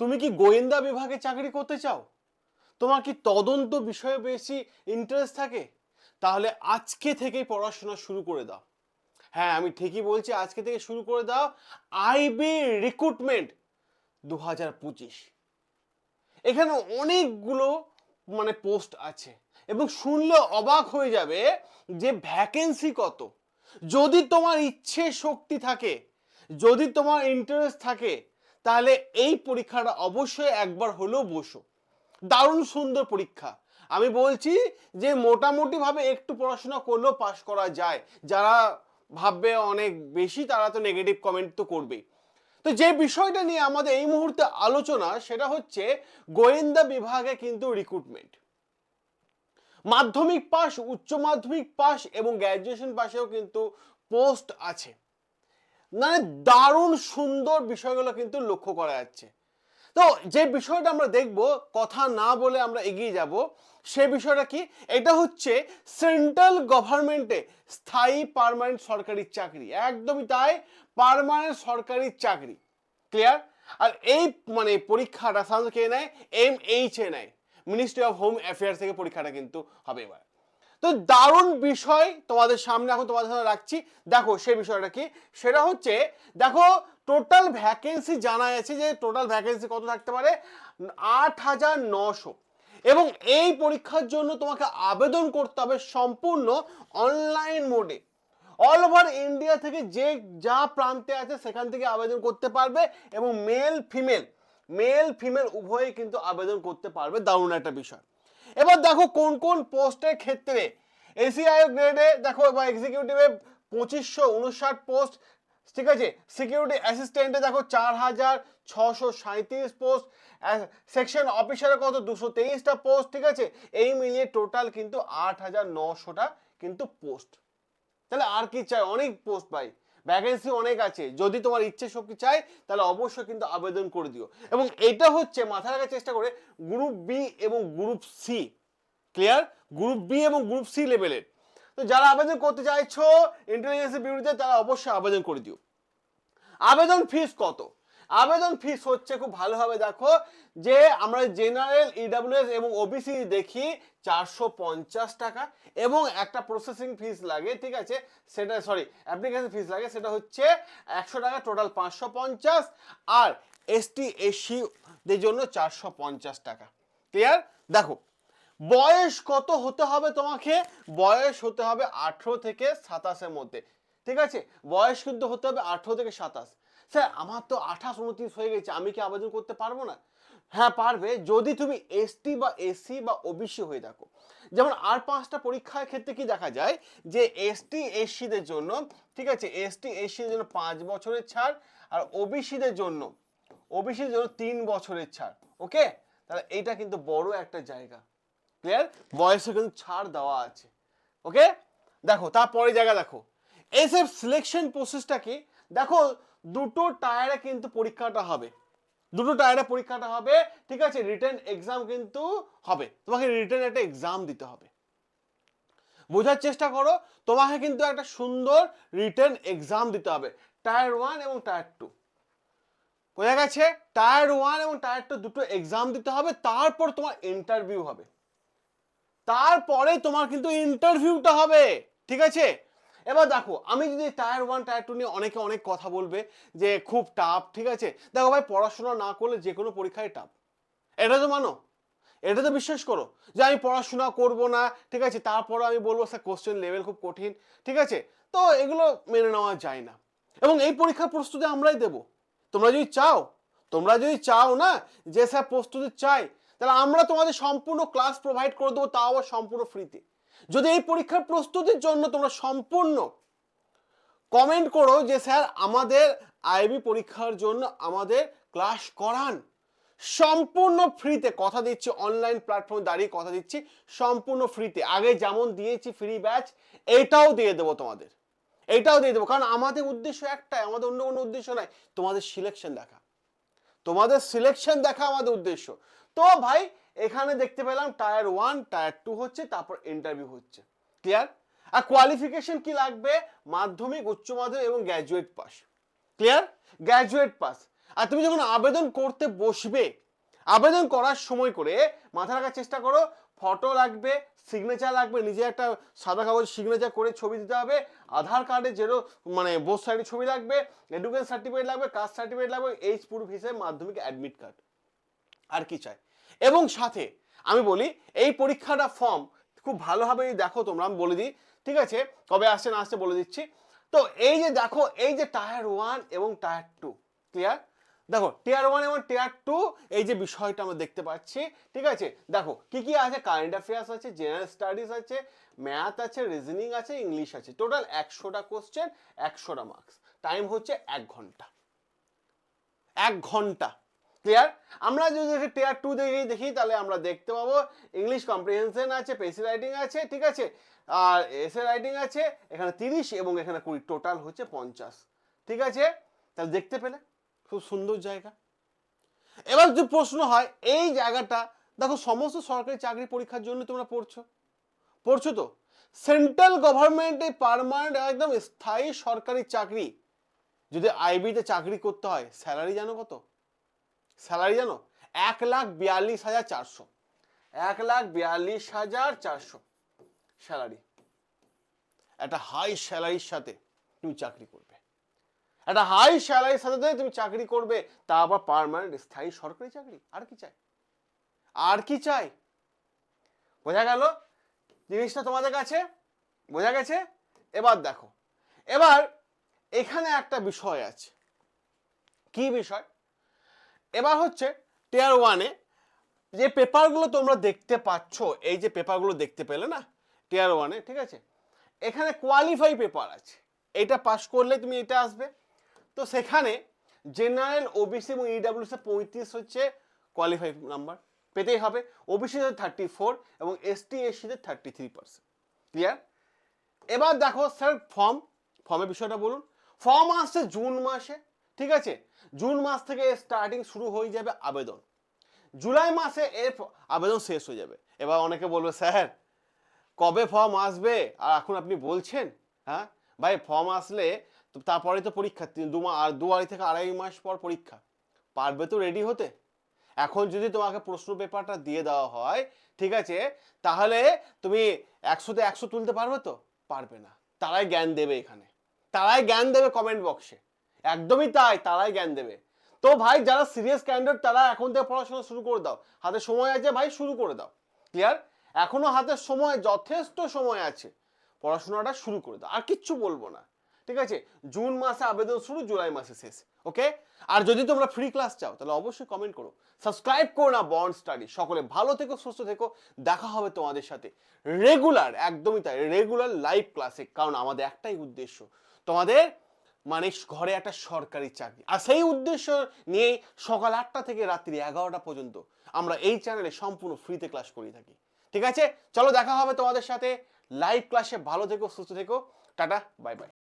তুমি কি গোয়েন্দা বিভাগে চাকরি করতে চাও? তোমার কি তদন্ত বিষয়ে বেশি ইন্টারেস্ট থাকে? তাহলে আজকে থেকেই পড়াশোনা শুরু করে দাও। হ্যাঁ আমি ঠিকই বলছি, আজকে থেকে শুরু করে দাও আইবি রিক্রুটমেন্ট দু হাজার পঁচিশ। এখানে অনেকগুলো মানে পোস্ট আছে এবং শুনলে অবাক হয়ে যাবে যে ভ্যাকেন্সি কত। যদি তোমার ইচ্ছে শক্তি থাকে, যদি তোমার ইন্টারেস্ট থাকে তাহলে এই পরীক্ষাটা অবশ্যই একবার হলেও বসো। দারুণ সুন্দর পরীক্ষা। আমি বলছি যে মোটামুটিভাবে একটু পড়াশোনা করলেও পাশ করা যায়। যারা ভাববে অনেক বেশি, তারা তো নেগেটিভ কমেন্ট তো করবেই। তো যে বিষয়টা নিয়ে আমাদের এই মুহূর্তে আলোচনা, সেটা হচ্ছে গোয়েন্দা বিভাগে কিন্তু রিক্রুটমেন্ট মাধ্যমিক পাস উচ্চ মাধ্যমিক পাস এবং গ্র্যাজুয়েশন পাশেও কিন্তু পোস্ট আছে। মানে দারুণ সুন্দর বিষয়গুলো কিন্তু লক্ষ্য করা যাচ্ছে। তো যে বিষয়টা আমরা দেখব, কথা না বলে আমরা এগিয়ে যাব, সে বিষয়টা কি? এটা হচ্ছে সেন্ট্রাল গভর্নমেন্টে স্থায়ী পার্মানেন্ট সরকারি চাকরি। একদমই তাই, পার্মানেন্ট সরকারি চাকরি। ক্লিয়ার? আর এই মানে পরীক্ষাটা সাধারণত কে নেয়? এম এইচ এ নেয়। মিনিস্ট্রি অফ হোম অ্যাফেয়ার্স থেকে পরীক্ষাটা কিন্তু হবে এবার। তো দারুণ বিষয় তোমাদের সামনে এখন তোমাদের সামনে রাখছি। দেখো সেই বিষয়টা কি? সেটা হচ্ছে, দেখো টোটাল ভ্যাকেন্সি জানা গেছে যে টোটাল ভ্যাকেন্সি কত থাকতে পারে? আট হাজার নশো এবং এই পরীক্ষার জন্য তোমাকে আবেদন করতে হবে সম্পূর্ণ অনলাইন মোডে অল ওভার ইন্ডিয়া থেকে যে যা প্রান্তে আছে সেখান থেকে আবেদন করতে পারবে এবং মেল ফিমেল মেল ফিমেল উভয়ে কিন্তু আবেদন করতে পারবে। দারুণ একটা বিষয়। এবার দেখো কোন কোন পোস্টের ক্ষেত্রে এসিআই গ্রেডে দেখো বা এক্সিকিউটিভে পঁচিশশো উনষাট পোস্ট, ঠিক আছে? সিকিউরিটি অ্যাসিস্ট্যান্টে দেখো চার হাজার ছশো সাঁত্রিশ পোস্ট সেকশন অফিসারে কত? দুশো তেইশটা পোস্ট, ঠিক আছে? এই মিলিয়ে টোটাল কিন্তু আট হাজার নশোটা কিন্তু পোস্ট। তাহলে আর কি চাই? অনেক পোস্ট পাই ভ্যাকেন্সি অনেক আছে। যদি তোমার ইচ্ছে শক্তি চাই, তাহলে অবশ্যই কিন্তু আবেদন করে দিও। এবং এটা হচ্ছে মাথায় রাখার চেষ্টা করে গ্রুপ বি এবং group C clear group B এবং গ্রুপ সি লেভেলের তো যারা আবেদন করতে চাইছো ইন্টেলিজেন্সের বিরুদ্ধে তারা অবশ্যই আবেদন করে দিও। আবেদন ফিস কত? আবেদন ফিস হচ্ছে খুব ভালোভাবে দেখো যে আমরা জেনারেল ইডাব্লিউএস এবং ওবিসি দেখি চারশো পঞ্চাশ টাকা এবং একটা প্রসেসিং ফিস লাগে, ঠিক আছে? সেটা সরি অ্যাপ্লিকেশন ফিস লাগে, সেটা হচ্ছে একশো টাকা টোটাল পাঁচশো পঞ্চাশ আর এসটি এসসিদের জন্য চারশো পঞ্চাশ টাকা। ক্লিয়ার দেখো বয়স কত হতে হবে তোমাকে? বয়স হতে হবে আঠেরো থেকে সাতাশের মধ্যে। ঠিক আছে? বয়স কিন্তু হতে হবে আঠেরো থেকে সাতাশ। স্যার, আমার তো আঠাশ, উনত্রিশ হয়ে গেছে, আমি কি আবেদন করতে পারব না? হ্যাঁ পারবে, যদি তুমি এসটি বা এসসি বা ওবিসি হয়ে থাকো। যেমন আর পাঁচটা পরীক্ষার ক্ষেত্রে কি দেখা যায়? যে এসটি এসসিদের জন্য, ঠিক আছে? এসটি এসসিদের জন্য পাঁচ বছরের ছাড়, আর ওবিসিদের জন্য ওবিসির জন্য তিন বছরের ছাড় ওকে তাহলে এইটা কিন্তু বড় একটা জায়গা। ক্লিয়ার বয়সে কিন্তু ছাড় দেওয়া আছে। ওকে দেখো তারপরে জায়গা দেখো। এসএফ সিলেকশন প্রসেসটা কি? দেখো, দুটো টায়ারে কিন্তু পরীক্ষাটা হবে। দুটো টায়ারে পরীক্ষাটা হবে, ঠিক আছে? রিটেন এক্সাম কিন্তু হবে। তোমাকে রিটেন একটা এক্সাম দিতে হবে। বোঝার চেষ্টা করো, তোমাকে কিন্তু একটা সুন্দর রিটেন এক্সাম দিতে হবে। টায়ার ওয়ান এবং টায়ার টু বোঝা গেছে? টায়ার ওয়ান এবং টায়ার টু দুটো এক্সাম দিতে হবে, তারপর তোমার ইন্টারভিউ হবে। তারপরে তোমার কিন্তু ইন্টারভিউটা হবে, ঠিক আছে? এবার দেখো, আমি যদি টায়ার ওয়ান টায়ার টু নিয়ে অনেকে অনেক কথা বলবে যে খুব টাফ ঠিক আছে? দেখো ভাই, পড়াশোনা না করলে যে কোনো পরীক্ষায় টাফ এটা তো মানো। এটা তো বিশ্বাস করো যে আমি পড়াশোনা করব না, ঠিক আছে? তারপরে আমি বলব, স্যার কোশ্চেন লেভেল খুব কঠিন। ঠিক আছে? তো এগুলো মেনে নেওয়া যায় না। এবং এই পরীক্ষার প্রস্তুতি আমরাই দেব। তোমরা যদি চাও, তোমরা যদি চাও না যে, স্যার, প্রস্তুতি চাই তাহলে আমরা তোমাদের সম্পূর্ণ ক্লাস প্রোভাইড করে দেবো, তাও আবার সম্পূর্ণ ফ্রিতে যদি এই পরীক্ষার প্রস্তুতির জন্য তোমরা সম্পূর্ণ কমেন্ট করো যে, স্যার, আমাদের আইবি পরীক্ষার জন্য আমাদের ক্লাস করান। সম্পূর্ণ ফ্রিতে কথা দিচ্ছি অনলাইন প্ল্যাটফর্মে দাঁড়িয়ে কথা দিচ্ছি, সম্পূর্ণ ফ্রিতে আগে যেমন দিয়েছি ফ্রি ব্যাচ এইটাও দিয়ে দেবো তোমাদের। এটাও দিয়ে দেবো। কারণ আমাদের উদ্দেশ্য একটাই, আমাদের অন্য কোনো উদ্দেশ্য নাই। তোমাদের সিলেকশন দেখা। তোমাদের সিলেকশন দেখা আমাদের উদ্দেশ্য। তো ভাই, এখানে দেখতে পেলাম টায়ার ওয়ান টায়ার টু হচ্ছে, তারপর ইন্টারভিউ হচ্ছে। ক্লিয়ার আর কোয়ালিফিকেশন কি লাগবে? মাধ্যমিক, উচ্চ মাধ্যমিক এবং graduate pass clear graduate pass আর তুমি যখন আবেদন করতে বসবে, আবেদন করার সময় করে মাথা রাখার চেষ্টা করো ফটো লাগবে সিগনেচার লাগবে, নিজে একটা সাদা কাগজ সিগনেচার করে ছবি দিতে হবে, আধার কার্ডে যেরো মানে বোস সাইডের ছবি লাগবে এডুকেশন সার্টিফিকেট লাগবে কাস্ট সার্টিফিকেট লাগবে এইচ প্রুফ হিসেবে মাধ্যমিক অ্যাডমিট কার্ড আর কি চাই? এবং সাথে আমি বলি, এই পরীক্ষাটা ফর্ম খুব ভালোভাবে দেখো তোমরা, আমি বলে দিই, ঠিক আছে? কবে আসছে না আসছে বলে দিচ্ছি। তো এই যে দেখো, এই যে টায়ার ওয়ান এবং টায়ার টু ক্লিয়ার দেখো টিয়ার ওয়ান এবং টিয়ার টু এই যে বিষয়টা আমরা দেখতে পাচ্ছি, ঠিক আছে? দেখো, কি কি আছে? কারেন্ট অ্যাফেয়ার্স আছে জেনারেল স্টাডিজ আছে ম্যাথ আছে রিজনিং আছে ইংলিশ আছে। টোটাল একশোটা কোশ্চেন একশোটা মার্কস টাইম হচ্ছে এক ঘণ্টা। এক ঘণ্টা। ক্লিয়ার আমরা যদি টিয়ার টু দেখি দেখি, তাহলে আমরা দেখতে পাবো ইংলিশ কম্প্রিহেনশন আছে পেসি রাইটিং আছে, ঠিক আছে? আর এসে রাইটিং আছে, এখানে তিরিশ এবং এখানে কুড়ি। টোটাল হচ্ছে পঞ্চাশ। ঠিক আছে? তাহলে দেখতে পেলে? খুব সুন্দর জায়গা। এবার যে প্রশ্ন হয়, এই জায়গাটা, দেখো সমস্ত সরকারি চাকরি পরীক্ষার জন্য তোমরা পড়ছো। পড়ছো তো? সেন্ট্রাল গভর্নমেন্টে পারমানেন্ট একদম স্থায়ী সরকারি চাকরি। যদি আইবিতে চাকরি করতে হয় স্যালারি জানো কত? স্যালারি জানো? এক লাখ বিয়াল্লিশ হাজার চারশো। এক লাখ বিয়াল্লিশ হাজার চারশো স্যালারি একটা হাই স্যালারির সাথে তুমি চাকরি করবে। একটা হাই স্যালারির সাথে তুমি চাকরি করবে, তা আবার পারমানেন্ট স্থায়ী সরকারি চাকরি। আর কি চাই? আর কি চাই? বোঝা গেল? জিনিসটা তোমাদের কাছে? বোঝা গেছে? এবার দেখো। এবার এখানে একটা বিষয় আছে। কি বিষয়? এবার হচ্ছে টিয়ার ওয়ানে যে পেপারগুলো তোমরা দেখতে পাচ্ছ, এই যে পেপারগুলো দেখতে পেলে না? টিয়ার ওয়ানে ঠিক আছে? এখানে কোয়ালিফাই পেপার আছে। এটা পাস করলে তুমি এটা আসবে। তো সেখানে জেনারেল ওবিসি এবং ইডাব্লিউসি পঁয়ত্রিশ হচ্ছে কোয়ালিফাই নাম্বার পেতেই হবে। ওবিসিতে থার্টি ফোর এবং এসটি এসসিতে থার্টি থ্রি পার্সেন্ট ক্লিয়ার এবার দেখো স্যার ফর্ম ফর্মের বিষয়টা বলুন। ফর্ম আসছে জুন মাসে, ঠিক আছে? জুন মাস থেকে স্টার্টিং শুরু হয়ে যাবে আবেদন। জুলাই মাসে এর আবেদন শেষ হয়ে যাবে। এবার অনেকে বলবে, স্যার, কবে ফর্ম আসবে? আর এখন আপনি বলছেন হ্যাঁ? ভাই ফর্ম আসলে তারপরে তো পরীক্ষা দু আর দু আড়াই থেকে আড়াই মাস পর পরীক্ষা। পারবে তো রেডি হতে? এখন যদি তোমাকে প্রশ্ন পেপারটা দিয়ে দেওয়া হয়, ঠিক আছে, তাহলে তুমি একশোতে একশো তুলতে পারবে তো? পারবে না। তারাই জ্ঞান দেবে এখানে। তারাই জ্ঞান দেবে কমেন্ট বক্সে একদমই তাই, তারাই জ্ঞান দেবে। তো ভাই, যারা সিরিয়াস ক্যান্ডিডেট তারা এখন থেকে পড়াশোনা শুরু করে দাও। হাতে সময় আছে ভাই, শুরু করে দাও। ক্লিয়ার এখনও হাতে সময়, যথেষ্ট সময় আছে। পড়াশোনাটা শুরু করে দাও। আর কিচ্ছু বলব না। ঠিক আছে? জুন মাসে আবেদন শুরু, জুলাই মাসে শেষ ওকে আর যদি তোমরা ফ্রি ক্লাস চাও, তাহলে অবশ্যই কমেন্ট করো। সাবস্ক্রাইব করো না বন্ড স্টাডি সকলে ভালো থেকো, সুস্থ থেকো। দেখা হবে তোমাদের সাথে রেগুলার একদমই তাই রেগুলার লাইভ ক্লাসে কারণ আমাদের একটাই উদ্দেশ্য, তোমাদের মানে ঘরে একটা সরকারি চাকরি। আর সেই উদ্দেশ্য নিয়েই সকাল আটটা থেকে রাত্রি এগারোটা পর্যন্ত আমরা এই চ্যানেলে সম্পূর্ণ ফ্রিতে ক্লাস করে থাকি। ঠিক আছে? চলো দেখা হবে তোমাদের সাথে। লাইভ ক্লাসে ভালো থেকো, সুস্থ থেকো। Tata bye bye